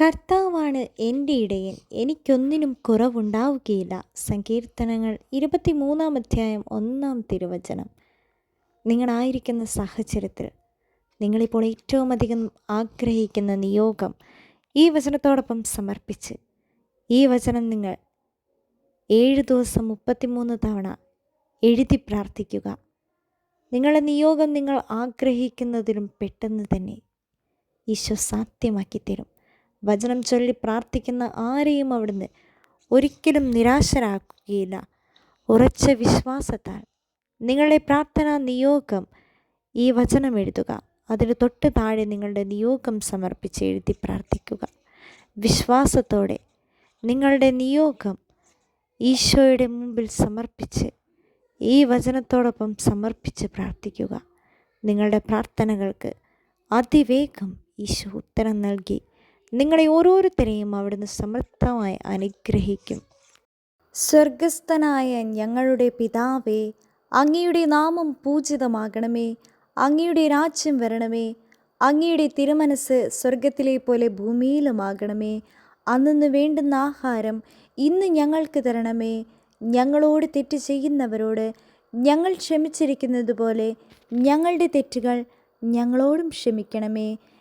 കർത്താവാണ് എന്റെ ഇടയൻ. എനിക്കൊന്നിനും കുറവുണ്ടാവുകയില്ല. സങ്കീർത്തനങ്ങൾ ഇരുപത്തിമൂന്നാം അധ്യായം ഒന്നാം തിരുവചനം. നിങ്ങളായിരിക്കുന്ന സാഹചര്യത്തിൽ നിങ്ങളിപ്പോൾ ഏറ്റവും അധികം ആഗ്രഹിക്കുന്ന നിയോഗം ഈ വചനത്തോടൊപ്പം സമർപ്പിച്ച് ഈ വചനം നിങ്ങൾ ഏഴ് ദിവസം മുപ്പത്തിമൂന്ന് തവണ എഴുതി പ്രാർത്ഥിക്കുക. നിങ്ങളുടെ നിയോഗം നിങ്ങൾ ആഗ്രഹിക്കുന്നതിലും പെട്ടെന്ന് തന്നെ ഈശോ സാധ്യമാക്കി തരും വചനം ചൊല്ലി പ്രാർത്ഥിക്കുന്ന ആരെയും അവിടുന്ന് ഒരിക്കലും നിരാശരാക്കുകയില്ല. ഉറച്ച വിശ്വാസത്താൽ നിങ്ങളുടെ പ്രാർത്ഥനാ നിയോഗം ഈ വചനം എഴുതുക. അതിന് തൊട്ട് താഴെ നിങ്ങളുടെ നിയോഗം സമർപ്പിച്ച് എഴുതി പ്രാർത്ഥിക്കുക. വിശ്വാസത്തോടെ നിങ്ങളുടെ നിയോഗം ഈശോയുടെ മുമ്പിൽ സമർപ്പിച്ച് ഈ വചനത്തോടൊപ്പം സമർപ്പിച്ച് പ്രാർത്ഥിക്കുക. നിങ്ങളുടെ പ്രാർത്ഥനകൾക്ക് അതിവേഗം ഈശോ ഉത്തരം നൽകി നിങ്ങളെ ഓരോരുത്തരെയും അവിടുന്ന് സമർത്ഥമായി അനുഗ്രഹിക്കും. സ്വർഗസ്ഥനായ ഞങ്ങളുടെ പിതാവേ അങ്ങയുടെ നാമം പൂജിതമാകണമേ അങ്ങയുടെ രാജ്യം വരണമേ അങ്ങയുടെ തിരുമനസ് സ്വർഗത്തിലെ പോലെ ഭൂമിയിലുമാകണമേ. അന്നു വേണ്ടുന്ന ആഹാരം ഇന്ന് ഞങ്ങൾക്ക് തരണമേ. ഞങ്ങളോട് തെറ്റ് ചെയ്യുന്നവരോട് ഞങ്ങൾ ക്ഷമിച്ചിരിക്കുന്നത് പോലെ ഞങ്ങളുടെ തെറ്റുകൾ ഞങ്ങളോടും ക്ഷമിക്കണമേ.